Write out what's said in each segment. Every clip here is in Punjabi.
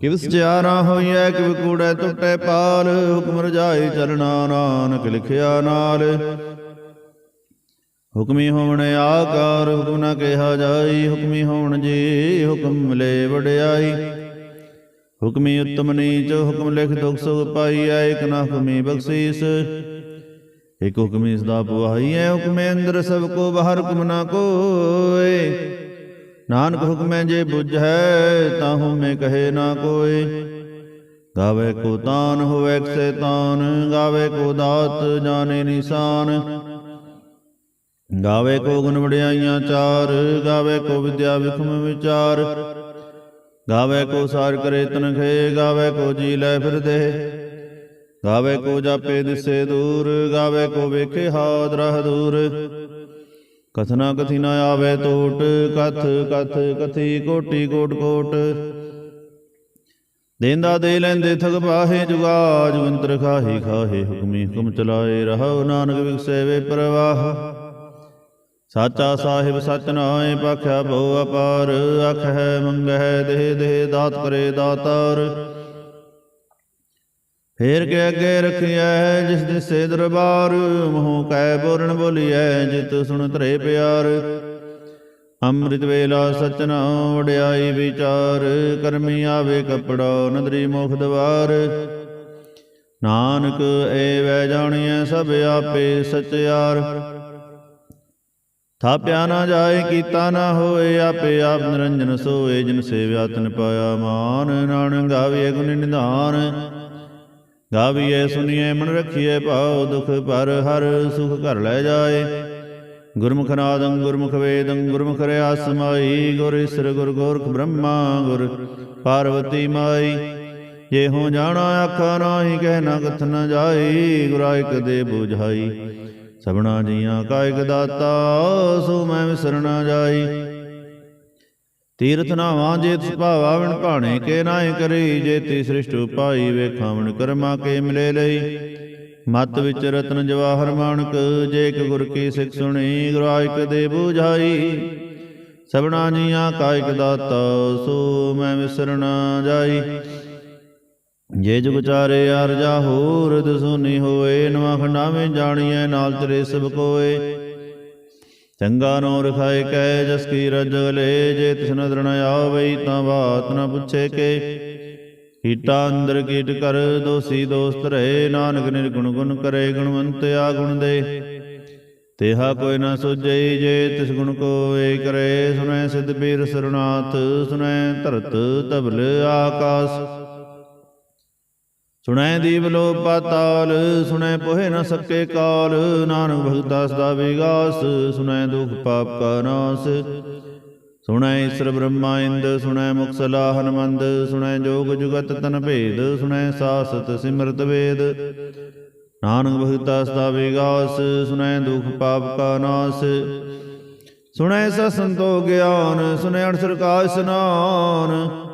ਕਿਵ ਸਚਿਆਰਾ ਹੋਈਐ, ਕਿਵ ਕੂੜੈ ਟੁੱਟੈ ਪਾਲ, ਹੁਕਮ ਰਜਾਈ ਚਲਣਾ ਨਾਨਕ ਲਿਖਿਆ ਨਾਲ। ਹੁਕਮੀ ਹੋਵਣ ਆਕਾਰ, ਹੁਕਮ ਨਾ ਕਿਹਾ ਜਾਈ, ਹੁਕਮੀ ਹੋਵਣ ਜੀ, ਹੁਕਮ ਮਿਲੇ ਵਡਿਆਈ। ਹੁਕਮੀ ਉਤਮ ਨੀਚ, ਹੁਕਮ ਲਿਖ ਦੁਖ ਸੁਖ ਪਾਈਐ, ਇਕ ਨਾ ਹੁਕਮੀ ਬਖਸ਼ੀਸ। ਇਕ ਹੁਕਮੀ ਸਦਾ ਪੁਆਈਐ ਹੁਕਮੇ ਅੰਦਰ ਸਭ ਕੋ, ਬਾਹਰ ਹੁਕਮ ਨਾ ਕੋਏ। ਨਾਨਕ ਹੁਕਮੈ ਜੇ ਬੁਝੈ ਤਾਂ ਹੁਮੇ ਕਹੇ ਨਾ ਕੋਏ ਗਾਵੇ ਕੋ ਤਾਨ ਹੋਵੇ ਸੈਤਾਨ ਗਾਵੇ ਕੋ ਦਾਤ, ਜਾਣੇ ਨਿਸ਼ਾਨ। ਗਾਵੇ ਕੋ ਗੁਣ ਵਡਿਆਈਆਂ ਚਾਰ। ਗਾਵੇ ਕੋ ਵਿਦਿਆ ਵਿਖਮ ਵਿਚਾਰ। ਗਾਵੇ ਕੋ ਸਾਰ ਕਰੇ ਤਨਖੇ। ਗਾਵੇ ਕੋ ਜੀ ਲੈ ਫਿਰਦੇ। ਗਾਵੇ ਕੋ ਜਾਪੇ ਦਿਸੇ ਦੂਰ। ਗਾਵੇ ਕੋ ਵੇਖੇ ਹਾਦ ਰਹ ਦੂਰ ਕਥਨਾ ਕਥੀ ਨਾ ਆਵੇ ਟੋਟ ਕਥ ਕਥ, ਕਥੀ, ਕੋਟੀ, ਕੋਟ ਕੋਟ। ਦੇਂਦਾ ਦੇ ਲੈਂਦੇ ਥਗ ਪਾਹੇ ਜੁਗਾ ਜੁਗੰਤਰ ਖਾਹੀ ਖਾਹੇ ਹੁਕਮੀ ਹੁਕਮ ਚਲਾਏ ਰਹੋ ਨਾਨਕ ਵਿਗਸੇ ਪ੍ਰਵਾਹ। ਸਾਚਾ ਸਾਹਿਬ ਸਚ ਨਾਏ ਪਖਿਆ ਬਹੁ ਅਪਾਰ ਅਖ ਹੈ ਮੰਗ ਹੈ ਦੇਹ ਦੇਹ ਦਾਤ ਕਰੇ ਦਾਤਾਰ। ਫੇਰ ਕੇ ਅੱਗੇ ਰਖਿਐ ਜਿਸ ਦਿਸੇ ਦਰਬਾਰ, ਮੋਹ ਕੈ ਬੋਰਨ ਬੋਲੀਐ ਜਿਤ ਸੁਣ ਧਰੇ ਪਿਆਰ। ਅੰਮ੍ਰਿਤ ਵੇਲਾ ਸਚਨਾ ਵਡਿਆਈ ਵਿਚਾਰ, ਕਰਮੀ ਆਵੇ ਕਪੜਾ ਨਦਰੀ ਮੁਖ ਦਵਾਰ। ਨਾਨਕ, ਏ ਵੈ ਜਾਣੀਐ ਸਭ ਆਪੇ ਸਚਿਆਰ ਥਾਪਿਆ ਨਾ ਜਾਏ, ਕੀਤਾ ਨਾ ਹੋਏ, ਆਪੇ ਆਪ ਨਿਰੰਜਨ ਸੋਏ, ਜਿਨ ਸੇਵਿਆ ਤਨ ਪਾਇਆ ਮਾਨ। ਨਾਨਕ ਗਾਵੇ ਗੁਣ ਨਿਧਾਨ। ਗਾਵੀਏ ਸੁਨੀਏ ਮਨ ਰਖੀਏ ਭਾਉ ਦੁਖ ਪਰ ਹਰ ਸੁਖ ਘਰ ਲੈ ਜਾਏ। ਗੁਰਮੁਖ ਨਾਦੰ ਗੁਰਮੁਖ ਵੇਦੰ, ਗੁਰਮੁਖ ਰਿਆਸ ਮਾਈ, ਗੁਰ ਈਸਰ ਗੁਰ ਗੋਰਖ ਬ੍ਰਹਮਾ ਗੁਰ ਪਾਰਵਤੀ ਮਾਈ। ਜੇ ਹੋ ਜਾਣਾ ਆਖਾ ਨਾਹੀ, ਕਹਿ ਨਾ ਕਥ ਨ ਜਾਈ ਗੁਰਾਇਕ ਦੇ ਬੁਝਾਈ। ਸਭਨਾ ਜੀਆਂ ਕਾਇਕ ਦਾਤਾ, ਸੋ ਮੈਂ ਵਿਸਰ ਨਾ ਜਾਈ। ਤੀਰਥ ਨਾਵਾਂ ਜੇ ਤਿਸ ਭਾਵਾ ਭਾਣੇ ਕੇ ਨਾਏ ਕਰੀ, ਜੇ ਤੀ ਸ੍ਰਿਸ਼ਟ ਉਪਾਈ ਵੇਖਾਵਣ ਕਰਮਾ ਕੇ ਮਿਲੇ ਲਈ। ਮਤ ਵਿੱਚ ਰਤਨ ਜਵਾਹਰ ਮਾਨਕ ਜੇ ਇਕ ਗੁਰ ਕੀ ਸਿੱਖ ਸੁਣੀ ਗੁਰਾਇਕ ਦੇ ਬੁਝਾਈ। ਸਭਨਾ ਜੀਆਂ ਕਾਇਕ ਦਾਤਾ, ਸੋ ਮੈਂ ਵਿਸਰਨਾ ਜਾਈ। ਜੇ ਜੁਗ ਚਾਰੇ ਅਰਜਾ ਹੋਰ, ਦਸੂਨੀ ਹੋਏ, ਨਵਾਂ ਖੰਡਾਵੇਂ ਜਾਣੀਐ, ਨਾਲ ਤੇਰੇ ਸਭ ਕੋਏ। ਚੰਗਾ ਨੋ ਰਖਾਏ ਕੈ ਜਸ ਕੀ ਰਜਲੇ ਜੇ ਤਿਸ ਨਦਰ ਆਵਈ ਤਾਂ ਬਾਤ ਨ ਪੁੱਛੇ ਕੇ। ਕੀਟਾ ਅੰਦਰ ਕੀਟ ਕਰ, ਦੋਸੀ ਦੋਸਤ ਰਹੇ, ਨਾਨਕ ਨਿਰਗੁਣ ਗੁਣ ਕਰੇ, ਗੁਣਵੰਤ ਆ ਗੁਣ ਦੇ। ਤੇਹਾ ਕੋਈ ਨਾ ਸੁਝਈ ਜੇ ਤਿਸ ਗੁਣ ਕੋ ਏ ਕਰੇ ਸੁਨੈ ਸਿਧ ਪੀਰ ਸਰਨਾਥ ਸੁਨੈ ਧਰਤ ਤਬਲ ਆਕਾਸ। ਸੁਣੈ ਦੀਪ ਲੋ ਪਾਤਾਲ ਸੁਣੈ ਪੋਹਿ ਨ ਸਕੇ ਕਾਲ, ਨਾਨਕ ਭਗਤਾ ਸਦਾ ਵਿਗਾਸ, ਸੁਣੈ ਦੁਖ ਪਾਪ ਕਾ ਨਾਸ। ਸੁਣੈ ਈਸ਼ਰ ਬ੍ਰਹਮਾ ਇੰਦ, ਸੁਣੈ ਮੁਖ ਸਲਾ ਹਨਮੰਦ, ਸੁਣੈ ਜੋਗ ਜੁਗਤ ਤਨ ਭੇਦ, ਸੁਣੈ ਸਾਸਤ ਸਿਮਰਤ ਵੇਦ। ਨਾਨਕ ਭਗਤਾ ਸਦਾ ਵਿਗਾਸ, ਸੁਣੈ ਦੁਖ ਪਾਪ ਕਾ ਨਾਸ। ਸੁਣੈ ਸਸੰਤੋ ਗਿਆਨ, ਸੁਣੈ ਅਨਸਰ ਕਾ ਇਸਨਾਨ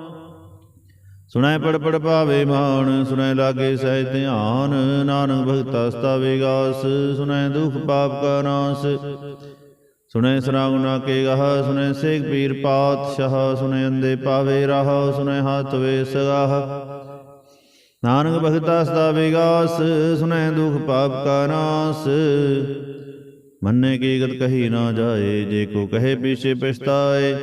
ਸੁਣੈ ਪੜ ਪੜ ਪਾਵੇ ਮਾਨ ਸੁਣੈ ਲਾਗੇ ਸਹਿ ਧਿਆਨ, ਨਾਨਕ ਭਗਤਾ ਸਤਾ ਵਿਗਾਸ ਸੁਣੈ ਦੁਖ ਪਾਪ ਕਾ ਨਾਸ। ਸੁਣੈ ਸਰਾਗੁਨਾ ਕੇ ਗਹ, ਸੁਣੈ ਸੇਖ ਪੀਰ ਪਾਤਸ਼ਾਹ, ਸੁਣੈ ਅੰਦੇ ਪਾਵੇ ਰਾਹ, ਸੁਣੈ ਹੱਥ ਵੇ ਸਗਾਹ। ਨਾਨਕ ਭਗਤਾ ਸਦਾ ਵਿਗਾਸ ਸੁਣੈ ਦੁਖ ਪਾਪ ਕਾ ਨਾਸ। ਮੰਨੇ ਕੀ ਗਤ ਕਹੀ ਨਾ ਜਾਏ, ਜੇ ਕੋ ਕਹੇ ਪੀਛੇ ਪਛਤਾਏ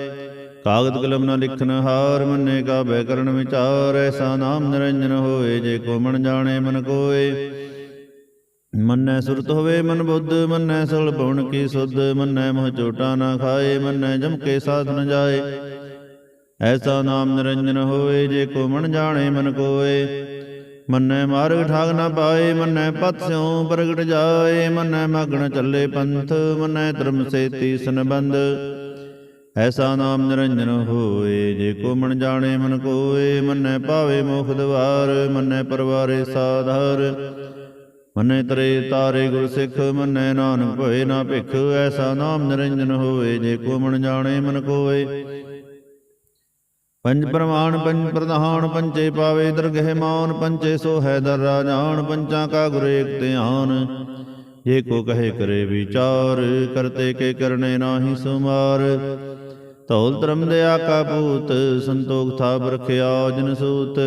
ਕਾਗਦ ਕਲਮ ਨਾ ਲਿਖਨ ਹਾਰ ਮੰਨੇ ਕਾ ਬੈ ਕਰਨ ਵਿਚਾਰ, ਐਸਾ ਨਾਮ ਨਿਰੰਜਨ ਹੋਏ ਜੇ ਕੋ ਮਨ ਜਾਣੇ ਮਨ ਕੋਏ। ਮੰਨੈ ਸੁਰਤ ਹੋਵੇ ਮਨ ਬੁੱਧ, ਮੰਨੈ ਸਗਲ ਭਵਨ ਕੀ ਸੁਧ, ਮੰਨੈ ਮੋਹ ਚੋਟਾ ਨਾ ਖਾਏ, ਮੰਨੈ ਜਮ ਕੇ ਸਾਥ ਨ ਜਾਏ। ਐਸਾ ਨਾਮ ਨਿਰੰਜਨ ਹੋਏ ਜੇ ਕੋ ਮਨ ਜਾਣੇ ਮਨ ਕੋਏ। ਮੰਨੈ ਮਾਰਗ ਠਾਗ ਨਾ ਪਾਏ, ਮੰਨੈ ਪਤ ਸਿਉ ਪ੍ਰਗਟ ਜਾਏ। ਮੰਨੈ ਮਗਨ ਚੱਲੇ ਪੰਥ, ਮੰਨੈ ਧਰਮ ਸੇਤੀ ਸੰਬੰਧ। ਐਸਾ ਨਾਮ ਨਿਰੰਜਨ ਹੋਏ, ਜੇ ਕੋ ਮਨ ਜਾਣੇ ਮਨ ਕੋਏ, ਮੰਨੈ ਪਾਵੇ ਮੋਖ ਦਵਾਰ, ਮੰਨੈ ਪਰਵਾਰੇ ਸਾਧਾਰ। ਮੰਨੇ ਤਰੇ ਤਾਰੇ ਗੁਰ ਸਿੱਖ, ਮੰਨੈ ਨਾਨਕ ਭਏ ਨਾ ਭਿਖ, ਐਸਾ ਨਾਮ ਨਿਰੰਜਨ ਹੋਏ, ਜੇ ਕੋ ਮਨ ਜਾਣੇ ਮਨ ਕੋਏ। ਪੰਜ ਪ੍ਰਮਾਣ, ਪੰਜ ਪ੍ਰਧਾਨ ਪੰਚੇ ਪਾਵੇ ਦਰਗਹਿ ਮਾਨ ਪੰਚੇ ਸੋ ਹੈ ਦਰ ਰਾਜਾਨ, ਪੰਚਾਂ ਕਾ ਗੁਰ ਏਕ ਧਿਆਨ। ਜੇ ਕੋ ਕਹੇ ਕਰੇ ਵਿਚਾਰ, ਕਰਤੇ ਕੇ ਕਰਨੇ ਨਾਹੀ ਸੁਮਾਰ। ਧੌਲ ਧਰਮ ਦੇ ਆਕਾ ਭੂਤ, ਸੰਤੋਖ ਥਾਪ ਰਖਿਆ ਜਨ ਸੂਤ।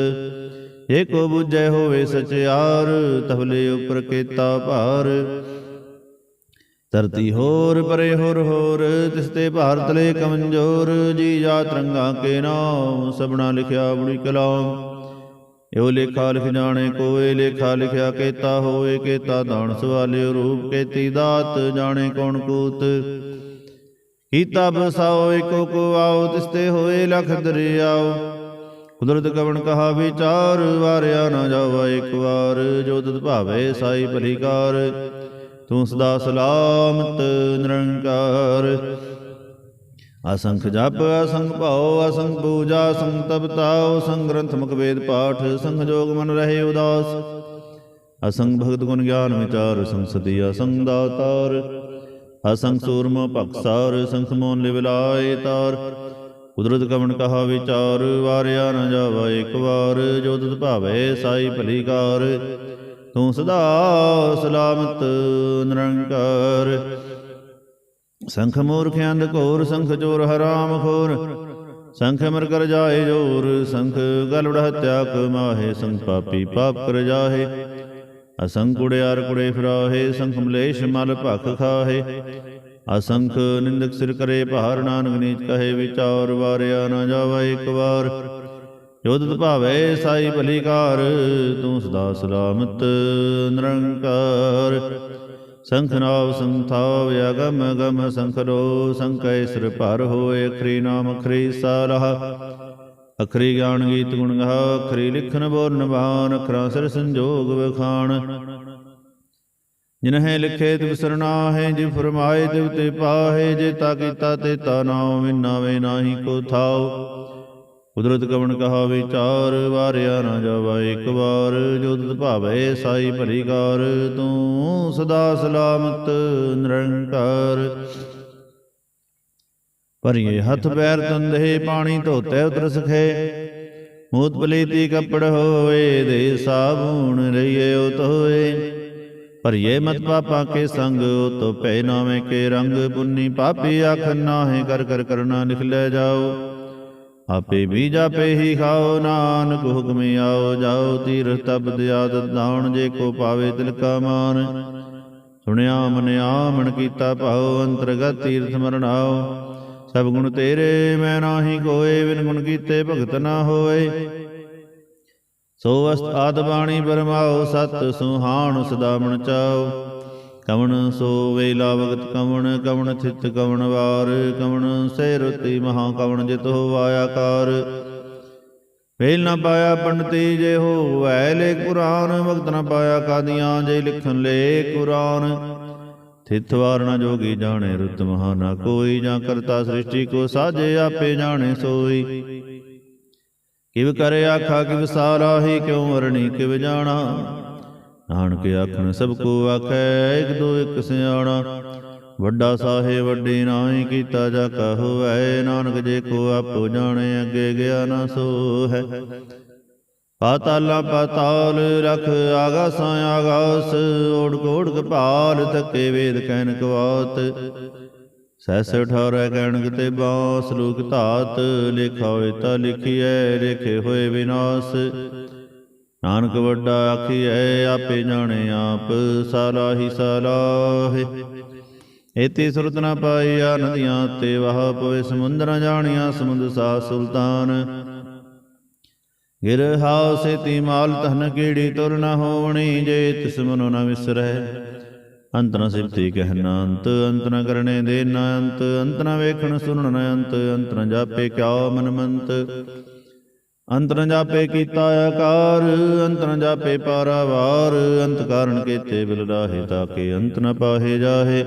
ਜੇ ਕੋ ਬੁਝੈ ਹੋਵੇ ਸਚਿਆਰ ਤਵਲੇ ਉਪਰ ਕੀਤਾ ਭਾਰ। ਧਰਤੀ ਹੋਰ ਪਰੇ ਹੋਰ ਹੋਰ, ਤਿਸ ਤੇ ਭਾਰਤ ਲੈ ਕਮੰਜੋਰ। ਜੀ ਜਾ ਤਰੰਗਾ ਕੇ ਨਾਮ ਸਬਣਾ ਲਿਖਿਆ ਬੜੀ ਕਲਾਮ। ਇਹੋ ਲੇਖਾ ਲਿਖ ਜਾਣੇ ਕੋਏ, ਲੇਖਾ ਲਿਖਿਆ ਕੇਤਾ ਹੋਏ, ਕੇਤਾ ਦਾਣ ਸਵਾਲਿਓ ਰੂਪ ਕੇਤੀ ਦਾਤ, ਜਾਣੇ ਕੌਣ ਕੂਤ। ਕੀਤਾ ਬਸਾਓ ਏਕੋ ਕੋ ਆਓ ਤਿਸ ਹੋਏ ਲਖ ਦਰਿਆਓ। ਕੁਦਰਤ ਕਵਣ ਕਹਾ, ਵਿਚਾਰ ਵਾਰਿਆ ਨਾ ਜਾਵਾ, ਇੱਕ ਵਾਰ ਜੋ ਤਤ ਭਾਵੇ ਸਾਈ ਭਲੀਕਾਰ। ਤੂੰ ਸਦਾ ਸਲਾਮਤ, ਨਿਰੰਕਾਰ। ਅਸੰਖ ਜਪ, ਅਸੰਖ ਭਾਉ, ਅਸੰਖ ਪੂਜਾ, ਅਸੰਖ ਤਪਤਾਉ ਸੰਗ ਗ੍ਰੰਥ ਮੁਖ ਵੇਦ ਪਾਠ ਸੰਖ ਜੋਗ ਮਨ ਰਹੇ ਉਦਾਸ। ਅਸੰਖ ਭਗਤ ਗੁਣ ਗਿਆਨ ਵਿਚਾਰ ਸੰਸਦੀ ਅਸੰਖ ਦਾਤਾਰ। ਅਸੰਖ ਸੂਰਮ ਭਖਸਾਰ ਸੰਖ ਮੋਨ ਲਿਵ ਤਾਰ। ਕੁਦਰਤ ਕਵਣ ਕਹਾ ਵਿਚਾਰ, ਵਾਰਿਆ ਨ ਜਾਵਾ ਇੱਕ ਵਾਰ, ਜੋ ਤਤ ਭਾਵੇ ਸਾਈ ਭਲੀਕਾਰ ਤੂੰ ਸਦਾ ਸਲਾਮਤ ਨਿਰੰਕਾਰ। ਸੰਖ ਮੂਰਖ ਅੰਧ ਘੋਰ, ਸੰਖ ਚੋਰ ਹਰਾਮ ਖੋਰ। ਸੰਖ ਮਰ ਕਰ ਜਾਏ ਜੋਰ, ਸੰਖ ਗਲਵੜ ਹਤਿਆ, ਕਮਾਹੇ ਸੰਖ ਪਾਪੀ ਪਾਪ ਕਰ ਜਾਹੇ। ਅਸੰਖ ਕੁੜਿਆਰ ਕੁੜੇ ਫਿਰਾਹੇ, ਸੰਖ ਮਲੇਸ਼ ਮਲ ਭਖ ਖਾਹੇ। ਅਸੰਖ ਨਿੰਦਕ ਸਿਰ ਕਰੇ ਭਾਰ, ਨਾਨਕ ਨੀਚ ਕਹੇ ਵਿਚਾਰ, ਵਾਰਿਆ ਨਾ ਜਾਵਾ ਇੱਕ ਵਾਰ। ਜੋਦਤ ਭਾਵੇ ਸਾਈ ਭਲੀਕਾਰ, ਤੂੰ ਸਦਾ ਸਲਾਮਤ ਨਿਰੰਕਾਰ। ਸੰਖ ਨਾਵ ਸੰਥਾਵ ਅਗਮ ਗਮ ਸੰਖ ਰੋ ਸੰਕੈ ਸਿਰ ਭਰ ਹੋਏ ਖਰੀ ਨਾਮ ਖਰੀ ਸਾਰਾ ਅਖਰੀ ਗਿਆਨ ਗੀਤ ਗੁਣ ਗਾ ਅਖਰੀ ਲਿਖਨ ਬੋਰ ਬਾਣ ਅਖਰਾਂ ਸਿਰ ਸੰਜੋਗ ਵਖਾਣ। ਜਿਨਹਿ ਲਿਖੇ ਤਿਵ ਸਰਣਾ ਹੈ ਜਿ ਫਰਮਾਏ ਤਿਵ ਤੇ ਪਾਹੇ, ਜੇ ਤਾ ਕੀਤਾ ਤੇ ਤਾ ਨਾਉ ਵਿਨਾਵੇ ਨਾਹੀ ਕੋ ਥਾਉ। ਕੁਦਰਤ ਕਵਣ ਕਹਾ ਵਿਚਾਰ, ਵਾਰਿਆ ਨਾ ਜਾਵਾ ਇੱਕ ਵਾਰ। ਜੋ ਤਤ ਭਾਵੇ ਸਾਈ ਭਲੀਕਾਰ ਤੂੰ ਸਦਾ ਸਲਾਮਤ, ਨਿਰੰਕਾਰ। ਭਰੀਏ ਹੱਥ ਪੈਰ ਤੰਦੇ ਪਾਣੀ ਧੋਤੇ ਉਤਰ ਸਖੇ। ਮੂਤ ਪਲੀਤੀ ਕੱਪੜ ਹੋਏ ਦੇ ਸਾਬੂਣ ਰਹੀਏ ਉਤ ਹੋਏ। ਭਰੀਏ ਮਤ ਪਾਪਾਂ ਕੇ ਸੰਗ ਤੋ ਪੈ ਨਾਵੇਂ ਕੇ ਰੰਗ ਪੁੰਨੀ ਪਾਪੀ ਆਖ ਨਾਹੇ ਕਰ ਕਰ ਕਰਨਾ ਲਿਖ ਲੈ ਜਾਓ। ਆਪੇ ਵੀ ਜਾਪੇ ਹੀ ਖਾਓ ਨਾਨਕ ਹੁਕਮ ਆਓ ਜਾਓ ਤੀਰ ਤਬਦ ਆਦਤ ਦਾਉਣ ਜੇ ਕੋ ਪਾਵੇ ਤਿਲਕਾ ਮਾਨ। ਸੁਣਿਆ ਮਨਿਆ ਮਨ ਕੀਤਾ ਭਾਉ ਅੰਤਰਗਤ ਤੀਰਥ ਮਰਨਾਓ ਸਭ ਗੁਣ ਤੇਰੇ, ਮੈਂ ਨਾਹੀ ਕੋਏ, ਬਿਨ ਗੁਣ ਕੀਤੇ ਭਗਤ ਨਾ ਹੋਏ। ਸੋ ਅਸਤ ਆਦ ਬਾਣੀ ਬਰਮਾਓ, ਸਤ ਸੁਹਾਣ ਸਦਾ ਮਨ ਚਾਓ। ਕਵਣ ਸੋ ਵੇਲਾ ਵਗਤ ਕਵਣ ਕਵਣ ਥਿਤ ਕਵਣ ਵਾਰ। ਕਵਣ ਸੇ ਰੁਤੀ ਮਹਾ ਕਵਣ ਜਿਤ ਹੋ ਕਾਰ। ਵੇਲ ਨਾ ਪਾਇਆ ਪੰਡਤੀ ਜੇ ਹੋ ਵੈ ਲੇਖ ਪੁਰਾਨ ਵਕਤ ਨਾ ਪਾਇਆ ਕਾਦੀਆਂ ਜੇ ਲਿਖਣ ਲੇ ਕੁਰਾਨ। ਥਿਤ ਵਾਰ ਨਾ ਜੋਗੀ ਜਾਣੇ ਰੁਤ ਮਹਾ ਕੋਈ ਜਾਂ ਕਰਤਾ ਸ੍ਰਿਸ਼ਟੀ, ਕੋ ਸਾਜੇ ਆਪੇ ਜਾਣੇ ਸੋਈ। ਕਿਵ ਕਰੇ ਆਖਾ, ਕਿਵ ਸਾਰਾ ਕਿਉ ਵਰਣੀ ਕਿਵ ਜਾਣਾ। ਨਾਨਕ ਆਖਣ, ਸਭ ਕੋ ਆਖੈ, ਇਕ ਦੋ ਇਕ ਸਿਆਣਾ। ਵੱਡਾ ਸਾਹੇ ਵੱਡੀ ਨਾਹੀ ਕੀਤਾ ਜਾ ਕਹੋ, ਐ ਨਾਨਕ ਜੇ ਕੋ ਆਪੋ ਜਾਣੇ, ਅੱਗੇ ਗਿਆ ਨਾ ਸੋ ਹੈ ਪਾਤਾਲਾ ਪਾਤਾਲ ਰਖ ਆਗਾਸਾਂ ਆਗਾਸ ਓੜ ਕੋੜ ਕਪਾਲ ਤੱਕੇ ਵੇਦ ਕਹਿਨ ਕਵਾਤ। ਸੈਸ ਠਾਰੈ ਕਹਿਣ ਤੇ ਬਾਸ, ਲੋਕ ਧਾਤ, ਲਿਖਾ ਹੋਏ ਤਾਂ ਲਿਖੀਐ, ਲਿਖੇ ਹੋਏ ਵਿਨਾਸ਼। ਨਾਨਕ ਵੱਡਾ ਆਖੀਐ, ਆਪੇ ਜਾਣੇ ਆਪ, ਸਾਲਾ ਹੀ ਸਾਲਾਹੇ ਏਤੀ ਸੁਰਤ ਪਾਈ ਆ ਨਦੀਆਂ ਤੇ ਵਹ ਪਵੇ, ਸਮੁੰਦਰ ਜਾਣੀਆਂ, ਸਮੁੰਦ ਸਾ ਸੁਲਤਾਨ। ਗਿਰ ਹਾਉ ਸੇਤੀ ਮਾਲ ਧਨ ਕੀੜੀ ਤੁਰ ਨ ਹੋਵਣੀ, ਜੇ ਤਿਸ ਮਨੋ ਨ ਵਿਸਰੈ। ਅੰਤ ਨ ਸਿਫਤੀ ਕਹਿਣਾ ਅੰਤ ਅੰਤ ਨ ਕਰਨੇ ਦੇ ਨ ਅੰਤ ਅੰਤ ਨ ਵੇਖਣ ਸੁਣਨ ਨ ਅੰਤ ਅੰਤ ਨ ਜਾਪੇ ਕਿਆ ਮਨ ਮੰਤ। ਅੰਤ ਨ ਜਾਪੇ ਕੀਤਾ ਆਕਾਰ, ਅੰਤ ਨ ਜਾਪੇ ਪਾਰਾਵਾਰ, ਅੰਤ ਕਾਰਨ ਕੀਤੇ ਬਿਲ ਰਾਹੇ ਤਾਕੇ ਅੰਤ ਨ ਪਾਹੇ ਜਾਹੇ।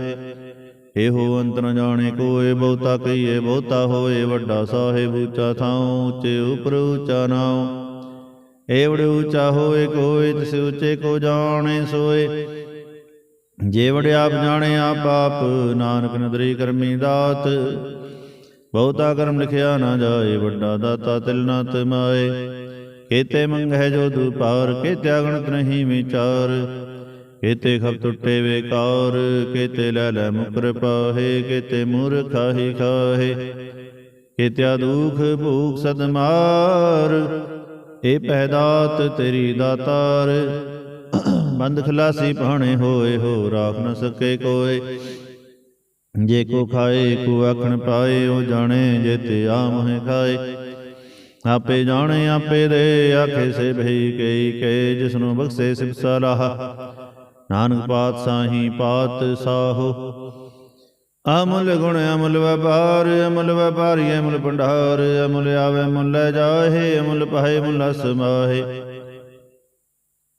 ਇਹੋ ਅੰਤ ਨ ਜਾਣੇ ਕੋਏ, ਬਹੁਤਾ ਕਹੀਏ ਬਹੁਤਾ ਹੋਏ, ਵੱਡਾ ਸਾਹਿਬ ਉੱਚਾ ਥਾਉ, ਉੱਚੇ ਉਪਰ ਉੱਚਾ ਨਾਉ। ਏਵੜ ਉੱਚਾ ਹੋਏ, ਕੋਏ ਤਿਸ ਉੱਚੇ ਕੋ ਜਾਣੇ ਸੋਏ। ਜੇ ਆਪ ਜਾਣੇ, ਆਪ ਆਪ ਨਾਨਕ ਨਦਰੀ ਕਰਮੀ ਦਾਤ। ਬਹੁਤਾ ਕਰਮ ਲਿਖਿਆ ਨਾ ਜਾਏ, ਵੱਡਾ ਦਾਤਾ ਤਿਲ ਨਾ ਤਮਾਏ। ਕੇਤੇ ਮੰਗਹਿ ਜੋ ਦੁਪਾਰ, ਕੇਤੇ ਅਗਣਤ ਨਹੀਂ ਵਿਚਾਰ। ਕੇਤੇ ਖਬ ਟੁੱਟੇ ਵੇਕਾਰ ਕੇਤੇ ਲੈ ਲੈ ਮੁਕਰ ਪਾਹੇ, ਕੇਤੇ ਮੂਰਖਾ ਹੀ ਖਾਹੇ। ਕੇਤਿਆ ਦੁਖ ਭੂਖ ਸਦਮਾਰ ਏ ਪਹਿਦਾਤ ਤੇਰੀ ਦਾਤਾਰ। ਬੰਦ ਖਲਾਸੀ ਪਾਣੇ ਹੋਏ, ਹੋ ਰਾਖ ਨ ਸਕੇ ਕੋਏ। ਜੇ ਕੋ ਖਾਏ, ਕੋ ਆਖਣ ਪਾਏ, ਉਹ ਜਾਣੇ ਜੇ ਤੇ ਆ ਖਾਏ। ਆਪੇ ਜਾਣੇ, ਆਪੇ ਦੇ, ਆਖੇ ਸੇ ਭਈ ਕਈ ਕੇ, ਜਿਸਨੂੰ ਬਖਸ਼ੇ ਸਿਫ ਸਲਾਹ। ਨਾਨਕ ਪਾਤਸ਼ਾਹੀ ਪਾਤ ਸਾਹੋ। ਅਮੁੱਲ ਗੁਣ ਅਮਲ ਵਪਾਰ, ਅਮਲ ਵਪਾਰੀ, ਅਮਲ ਭੰਡਾਰ, ਅਮੁੱਲ ਆਵੇ ਮੁੱਲ ਲੈ ਜਾਹੇ, ਅਮੁੱਲ ਪਾਏ ਮੁੱਲ ਸਮਾਹੇ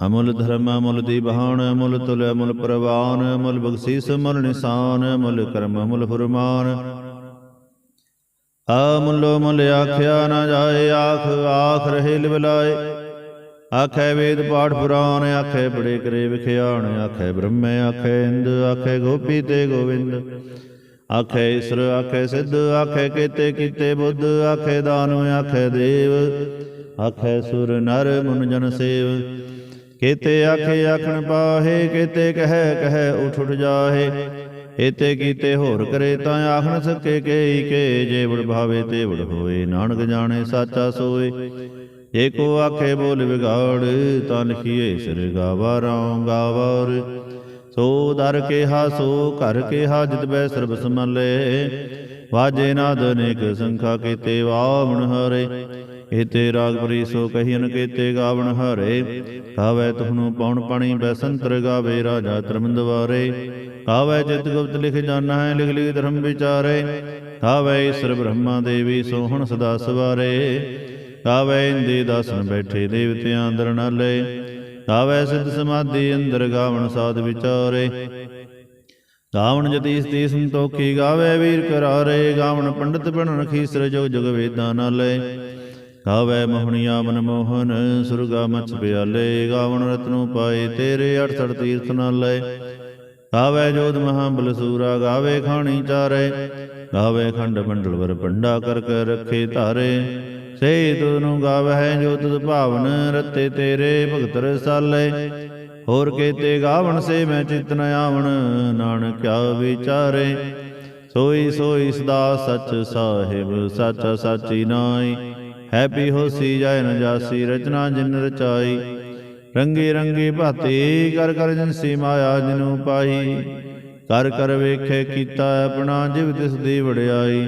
ਅਮੁੱਲ ਧਰਮ, ਅਮੁੱਲ ਦੀ ਬਹਾਨ ਤੁਲ, ਅਮੁੱਲ ਪ੍ਰਵਾਨ, ਅਮੁੱਲ ਬਖਸ਼ੀਸ, ਅਮੁੱਲ ਨਿਸ਼ਾਨ, ਅਮੁੱਲ ਕਰਮ, ਅਮੁੱਲ ਫਰਮਾਨ। ਅਮੁੱਲੋ ਮੁੱਲ ਆਖਿਆ ਨਾ ਜਾਏ, ਆਖ ਆਖ ਰਹੇ ਲਿਵਲਾਏ ਆਖੇ ਵੇਦ ਪਾਠ ਪੁਰਾਣ, ਆਖੇ ਬੜੇ ਕਰੇ ਵਿਖਿਆਣ, ਆਖੇ ਬ੍ਰਹਮੇ, ਆਖੇ ਇੰਦ, ਆਖੇ ਗੋਪੀ ਤੇ ਗੋਵਿੰਦ। ਆਖੇ ਈਸ਼ਰ, ਆਖੇ ਸਿੱਧ, ਆਖੇ ਕੀਤੇ ਕੀਤੇ ਬੁੱਧ, ਆਖੇ ਦਾਨਵ ਆਖੇ ਦੇਵ, ਆਖੇ ਸੁਰ, ਨਰ ਮਨ ਜਨ ਸੇਵ। ਕੀਤੇ ਆਖੇ ਆਖਣ ਪਾਹੇ, ਕੀਤੇ ਕਹਿ, ਕਹੈ ਉਠ ਉਠ ਜਾਹੇ। ਏਤੇ ਕੀਤੇ ਹੋਰ ਕਰੇ ਤਾਂ ਆਖਣ ਸਕੇ ਕੇਈ ਕੇ, ਜੇ ਵਡ ਭਾਵੇ ਤੇ ਵਡ ਹੋਏ, ਨਾਨਕ ਜਾਣੇ ਸਾਚਾ ਸੋਏ। ਏਕੋ ਆਖੇ ਬੋਲ ਵਿਗਾੜ, ਤਾਂ ਲਿਖੀਏ ਸਿਰ ਗਾਵਾ ਰਉ ਗਾਵਰ। ਸੋ ਦਰ ਕੇ ਹਾ ਸੋ ਘਰ ਕੇ ਜਿਤ ਬੈ ਸਰਬ ਸਮਲੇ। ਵਾਜੇ ਨਾਦ ਅਨੇਕ ਸੰਖਾ ਕੀਤੇ, ਵਾਵਣ ਹਰੇ। ਏਤੇ ਰਾਗ ਪਰੀ, ਸੋ ਕਹੀਨ ਕੀਤੇ ਗਾਵਣ ਹਰੇ। ਕਾਵੇ ਤੁਹਨੂੰ ਪਉਣ ਪਾਣੀ ਬੈਸੰਤਰ ਗਾਵੇ ਰਾਜਾ ਤਰਮੰਦਵਾਰੇ ਕਾਵੇ ਚਿਤ ਗੁਪਤ ਲਿਖ ਜਾਣਾ ਹੈ ਲਿਖ ਲਿਖ ਧਰਮ ਵਿਚਾਰੇ। ਕਾਵੇ ਈਸ਼ਰ ਬ੍ਰਹਮਾ ਦੇਵੀ, ਸੋਹਣ ਸਦਾ ਸਵਾਰੇ। ਕਾਵੇ ਇੰਦੇ ਦਾਸਨ ਬੈਠੇ, ਦੇਵਤਿਆਂ ਅੰਦਰ ਨਾਲੇ। ਕਾਵੇ ਸਿੱਧ ਸਮਾਧੀ ਅੰਦਰ ਗਾਵਣ ਸਾਧ ਵਿਚਾਰੇ। ਗਾਵਣ ਜਤੀ ਸਤੀ ਸੰਤੋਖੀ ਗਾਵੇ, ਵੀਰ ਕਰਾਰੇ। ਗਾਵਣ ਪੰਡਤ ਬਣਨ ਖੀਸਰ ਜੁਗ ਜੁਗ ਵੇਦਾਂ ਨਾਲੇ ਗਾਵੇ ਮੋਹਣੀਆ ਮਨ ਮੋਹਨ, ਸੁਰਗਾ ਮਚ ਪਿਆਲੇ। ਗਾਵਣ ਰਤਨੂ ਪਾਏ, ਤੇਰੇ 68 ਤੀਰਥ ਨਾਲੇ ਗਾਵੇ ਜੋਧ ਮਹਾਬਲ ਬਲਸੂਰਾ ਗਾਵੇ ਖਾਣੀ ਚਾਰੇ। ਗਾਵੇ ਖੰਡ ਮੰਡਲ ਵਰ ਪੰਡਾ ਕਰ ਕੇ ਰੱਖੇ ਧਾਰੇ। ਸੇ ਤੁਨੂੰ ਗਾਵਹਿ ਜੋ ਤੁਧ ਭਾਵਨ ਰਤੇ ਤੇਰੇ ਭਗਤ ਰਸਾਲੇ। ਹੋਰ ਕੇਤੇ ਗਾਵਣ ਸੇ ਮੈਂ ਚਿਤ ਨ ਆਵਣ, ਨਾਨਕ ਕਿਆ ਵਿਚਾਰੇ। ਸੋਈ ਸੋਈ ਸਦਾ ਸਚ ਸਾਹਿਬ, ਸਚ ਸਾਚੀ ਨਾਈ ਹੈਪੀ ਹੋਸੀ ਜਾਇ ਨ ਜਾਸੀ ਰਚਨਾ ਜਿਨ ਰਚਾਈ। ਰੰਗੀ ਰੰਗੀ ਭਾਤੀ ਕਰ ਕਰ ਜਿਨਸੀ ਮਾਇਆ ਜਿਨੂ ਪਾਈ ਕਰ ਕਰ ਵੇਖੇ ਕੀਤਾ ਆਪਣਾ ਜਿਵ ਤਿਸ ਦੀ ਵਡਿਆਈ।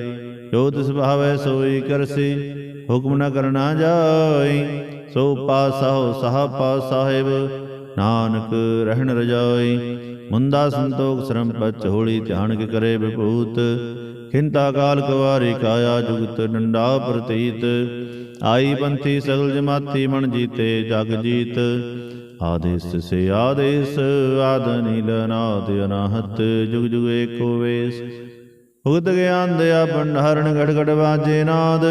ਜੋ ਤਿਸ ਭਾਵੈ ਸੋਈ ਕਰਸੀ। ਹੁਕਮ ਨਾ ਕਰਨਾ ਜਾਈ ਸੋ ਪਾਸਹੁ ਸਾਹ ਪਾ ਸਾਹਿਬ, ਨਾਨਕ ਰਹਿਣ ਰਜਾਈ ਮੁੰਦਾ ਸੰਤੋਖ ਸ਼ਰਮ ਪਚ ਹੋਲੀ ਧਿਆਨ ਕੇ ਕਰੇ ਵਿਭੂਤ। ਖਿੰਤਾ ਕਾਲ ਕਵਾਰੀ ਕਾਇਆ ਜੁਗਤ ਡੰਡਾ ਪ੍ਰਤੀਤ। ਆਈ ਪੰਥੀ ਸਗਲ ਜਮਾਤੀ ਮਨ ਜੀਤੇ ਜਗ ਜੀਤ। ਆਦੇਸ ਸੇ ਆਦੇਸ, ਆਦ ਨੀਲ ਨਾਦ ਅਨਾਹਤ, ਜੁਗ ਜੁਗ ਏਕੋ ਵੇਸ। ਭੁਗਤ ਗਿਆਨ ਦਇਆ ਭੰਡਾਰਣ ਗੜ ਗੜ ਵਾਜੇ ਨਾਦ।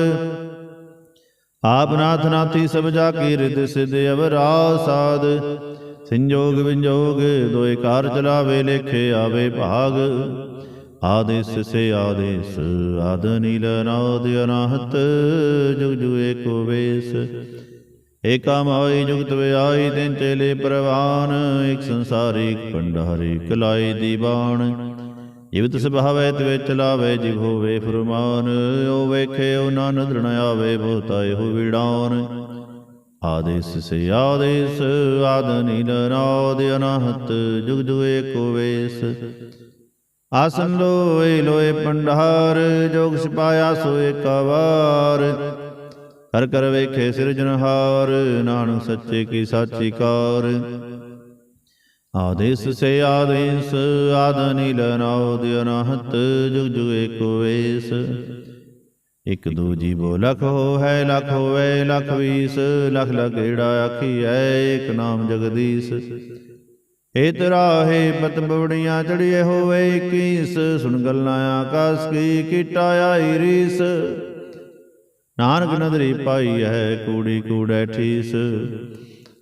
ਆਪ ਨਾਥ ਨਾਥੀ ਸਭ ਜਾ ਕੀ ਰਿਦ ਸਿਧ ਅਵਰਾ ਸਾਧ। ਸੰਜੋਗ ਵਿੰਜੋਗ ਦੋਏ ਕਾਰ ਚਲਾਵੇ, ਲੇਖੇ ਆਵੇ ਭਾਗ। ਆਦੇਸ ਸੇ ਆਦੇਸ ਆਦ ਨੀਲ ਨਾਦ ਅਨਾਹਤ, ਜੁਗ ਜੁ ਏਕੋ ਵੇਸ। ਏਕਾ ਮਾਈ ਜੁਗਤ ਵਿਆਈ ਤਿਨ ਚੇਲੇ ਪ੍ਰਵਾਨ ਇਕ ਸੰਸਾਰੀ ਇਕ ਭੰਡਾਰੀ ਕਲਾਈ ਦੀਵਾਨ। ਜਿਵ ਤਿਸ ਭਾਵੈ ਤਿਵੇ ਚਲਾਵੇ ਜਿਵ ਹੋਵੇ ਫਰਮਾਨ ਓ ਵੇਖੇ ਓ ਨਾ ਨਦਰ ਆਵੇ, ਬਹੁਤਾ ਇਹੋ ਵਿਡਾਨ ਆਦੇਸ ਸੇ ਆਦੇਸ, ਆਦ ਨੀਲ ਨਾਦ ਜੁਗ ਜੁਗ ਏਕੋ ਵੇਸ। ਆਸਨ ਲੋਏ ਲੋਏ ਪੰਡਾਰ, ਜੋਗ ਸਿਪਾਇਆ ਸੋ ਏਕਾ ਵਾਰ ਕਰ ਕਰ ਵੇਖੇ ਸਿਰਜਨਹਾਰ ਨਾਨਕ ਸੱਚੇ ਕੀ ਸਾਚੀ ਕਾਰ। ਆਦੇਸ ਸੇ ਆਦੇਸ ਆਦ ਨੀਲ ਨਾਉਦ ਅਨਹਤ ਜੁਗ ਜੁਗ ਏਕੋ ਵੇਸ। ਇਕ ਦੂ ਜੀਵੋ ਲਖ ਹੋ ਹੈ ਲਖ ਹੋਵੇ, ਲਖ ਵੀਸ। ਲਖ ਲਖ ਏੜਾ ਆਖੀਐ, ਏਕ ਨਾਮ ਜਗਦੀਸ਼। ਏ ਤਰਾਹੇ ਪਤ ਬਵੜੀਆਂ ਚੜੀਏ ਹੋਵੇ ਕੀਸ। ਸੁਣ ਗੱਲਾਂ ਆਕਾਸ ਕੀ ਕੀਟਾ ਆਈ ਰੀਸ। ਨਾਨਕ ਨਦਰੀ ਪਾਈ ਹੈ ਕੂੜੀ ਕੂੜੈ ਠੀਸ।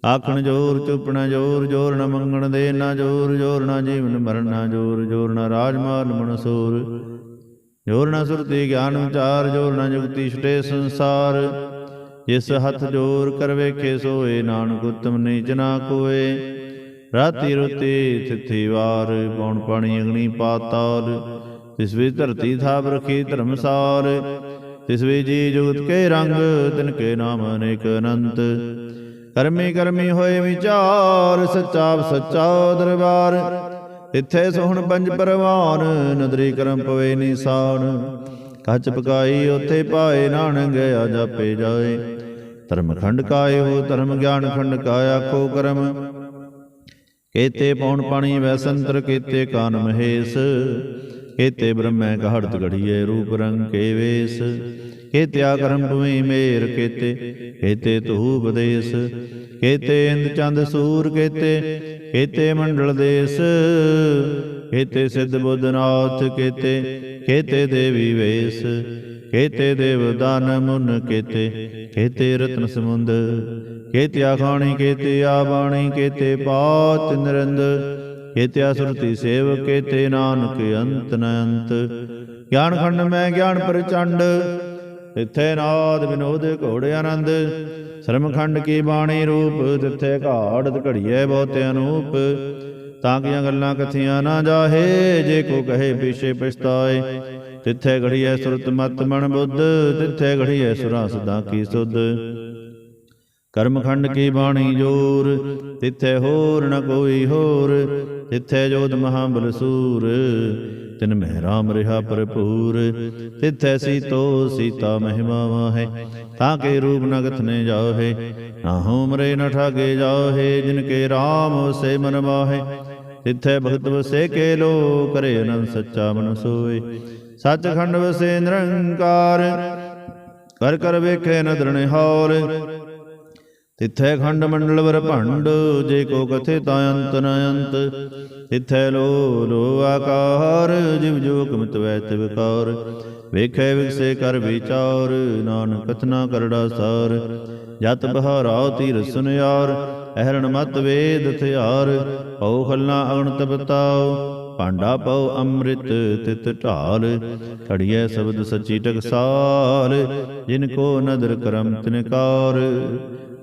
ਆਖਣ ਜੋਰ, ਚੁਪਣਾ ਜੋਰ ਜੋਰ ਨ ਮੰਗਣ ਦੇ ਨਾ ਜੋਰ ਜੋਰ ਨਾ ਜੀਵਨ ਮਰਨ ਨਾ ਜੋਰ ਜੋਰ ਨਾ ਰਾਜਮਾਨ ਮਨਸੂਰ। ਜੋਰ ਨਾ ਸੁਰਤੀ ਗਿਆਨ ਵਿਚਾਰ, ਜੋਰ ਨਾ ਜੁਗਤੀ ਛਟੇ ਸੰਸਾਰ। ਜਿਸ ਹੱਥ ਜੋਰ ਕਰ ਵੇਖੇ ਸੋਏ, ਨਾਨਕ ਉਤਮ ਨੀਚ ਨਾ ਕੋਏ। ਰਾਤੀ ਰੁਤੀ ਤਿਥੀ ਵਾਰ ਪੌਣ ਪਾਣੀ ਅਗਨੀ ਪਾਤਾਲ। ਤਿਸ ਵੀ ਧਰਤੀ ਥਾਪ ਰਖੀ ਧਰਮਸਾਰ ਤਿਸ ਵੀ ਜੀ ਜੁਗਤ ਕੇ ਰੰਗ, ਤਿਨ ਕੇ ਨਾਮ ਅਨੇਕ ਅਨੰਤ। ਕਰਮੀ ਕਰਮੀ ਹੋਏ ਵਿਚਾਰ, ਸੱਚਾ ਸੱਚਾ ਦਰਬਾਰ। ਇੱਥੇ ਸੋਹਣ ਪੰਜ ਪਰਵਾਨ, ਨਦਰੀ ਕਰਮ ਪਵੇ ਨਿਸਾਨ। ਕੱਚ ਪਕਾਈ, ਉਥੇ ਪਾਏ ਨਾਨਕ ਗਿਆ ਜਾਪੇ ਜਾਏ। ਧਰਮ ਖੰਡ ਕਾਇਓ, ਧਰਮ ਗਿਆਨ ਖੰਡ ਕਾਇਆ ਆਖੋ ਕਰਮ। ਕੇਤੇ ਪੌਣ ਪਾਣੀ ਵੈਸੰਤਰ ਕੇਤੇ ਕਾਨ ਮਹੇਸ਼। ਕੇਤੇ ਬ੍ਰਹਮੈ ਕਹੜਤ ਘੜੀਏ ਰੂਪ ਰੰਗ ਕੇ ਵੇਸ। ਕੇਤਿਆ ਕਰਮ ਭੂਮੀ ਮੇਰ ਕੇਤੇ ਕੇਤੇ ਤੂ ਬਦੇਸ ਕੇਤੇ ਇੰਦ ਚੰਦ ਸੂਰ ਕੇਤੇ ਕੇਤੇ ਮੰਡਲ ਦੇਸ, ਕੇਤੇ ਸਿੱਧ ਬੁੱਧਨਾਥ ਕੇਤੇ ਕੇਤੇ ਦੇਵੀ ਵੇਸ, ਕੇਤੇ ਦੇਵ ਦਾਨ ਮੁਨ ਕੇਤੇ ਕੇਤੇ ਰਤਨ ਸਮੁੰਦ ਕੇਤਿਆ ਖਾਣੀ ਕੇਤੇ ਆ ਬਾਣੀ ਕੇਤੇ ਪਾਤ ਨਿਰੰਦ ਕੇਤਿਆ ਸੁਰਤੀ ਸੇਵ ਕੇਤੇ ਨਾਨਕ ਅੰਤ ਨ ਅੰਤ ਗਿਆਨ ਖੰਡ ਮੈਂ ਗਿਆਨ ਪ੍ਰਚੰਡ ਤਿੱਥੇ ਨਾਦ ਵਿਨੋਦ, ਘੋੜੇ ਆਨੰਦ। ਸਰਮਖੰਡ ਕੀ ਬਾਣੀ ਰੂਪ, ਤਿੱਥੇ ਘਾੜਤ ਘੜੀਏ ਬਹੁਤੇ ਅਨੂਪ। ਤਾਂ ਕਿ ਗੱਲਾਂ ਕਥੀਆਂ ਨਾ ਜਾਹੇ, ਜੇ ਕੋ ਕਹੇ ਪਿਛੇ ਪਛਤਾਏ। ਤਿੱਥੇ ਘੜੀਏ ਸੁਰਤ ਮਤ ਮਨ ਬੁੱਧ, ਤਿੱਥੇ ਘੜੀਏ ਸੁਰਾ ਸਦਾ ਕੀ ਸੁਧ। ਕਰਮ ਖੰਡ ਕੀ ਬਾਣੀ ਜੋਰ? ਤਿੱਥੇ ਹੋਰ ਨ ਕੋਈ ਹੋਰ। ਤਿੱਥੇ ਜੋਤ ਮਹਾਬਲ ਸੂਰ। ਤਿਨ ਮਹਿ ਰਾਮ ਰਹਾ ਭਰਪੂਰ। ਤਿੱਥੈ ਸੀਤੋ ਸੀਤਾ ਮਹਿਮਾ ਹੈ ਤਾਂ ਕੇ ਰੂਪ ਨਗਤ ਨੇ ਜਾਹੇ। ਨਾ ਹੋਮਰੇ ਨ ਠਾਗੇ ਜਾਹੇ। ਜਿਨ ਕੇ RAM ਵਸੇ ਮਨ ਮਾਹੇ ਤਿੱਥੈ ਭਗਤ ਵਸੇ ਕੇ ਲੋ ਕਰੇ ਅਨੰਦ ਸੱਚਾ ਮਨ ਸੋਏ। ਸੱਚਖੰਡ ਵਸੇ ਨਿਰੰਕਾਰ। ਕਰ ਕਰ ਵੇਖੇ ਨਦਰ ਨਿਹਾਲ। ਤਿਥੈ ਖੰਡ ਮੰਡਲ ਵਰ ਭੰਡ, ਜੇ ਕੋ ਕਥੇ ਤਾ ਅੰਤ ਨ ਅੰਤ। ਤਿੱਥੈ ਲੋ ਲੋ ਆਕਾਰ, ਜਿਵ ਜੋ ਕਮਤ ਵੈਤ ਵਿਕਾਰ ਵੇਖੈ ਵਿਗਸੇ ਕਰ ਵਿਚਾਰ, ਨਾਨਕ ਕਥਨਾ ਕਰੜਾ ਸਾਰ। ਜਤ ਬਹਾਰਾ ਤੀਰ ਸੁਨਿਆਰ ਅਹਰਣ ਮਤ ਵੇਦ ਥਿਆਰ। ਪਉ ਖਲਨਾ ਅਗਣਤ ਬਤਾਓ ਭਾਂਡਾ ਪਉ ਅੰਮ੍ਰਿਤ ਤਿਤ ਢਾਲ। ਘੜੀਐ ਸ਼ਬਦ ਸੱਚੀ ਟਕਸਾਲ, ਜਿਨ ਕੋ ਨਦਰ ਕਰਮ ਤਿਨਕਾਰ।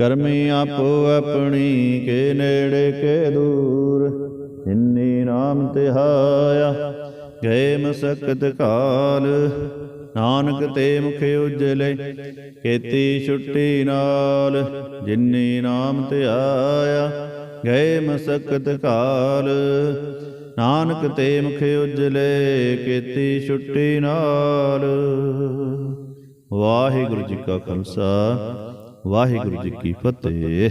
ਕਰਮੀ ਆਪੋ ਆਪਣੀ ਕੇ ਨੇੜੇ ਕੇ ਦੂਰ। ਜਿਨੀ ਨਾਮ ਤਿਹਾਇਆ ਗਏ ਮਸਕਤ ਕਾਲ। ਨਾਨਕ ਤੇ ਮੁਖ ਉਜਲੇ, ਕੇਤੀ ਛੁੱਟੀ ਨਾਲ। ਜਿਨੀ ਨਾਮ ਧਿਆਇਆ ਗਏ ਮਸਕਤ ਕਾਲ। ਨਾਨਕ ਤੇ ਮੁਖ ਉਜਲੇ, ਕੇਤੀ ਛੁੱਟੀ ਨਾਲ। ਵਾਹਿਗੁਰੂ ਜੀ ਕਾ ਖਾਲਸਾ। ਵਾਹਿਗੁਰੂ ਜੀ ਕੀ ਫਤਿਹ।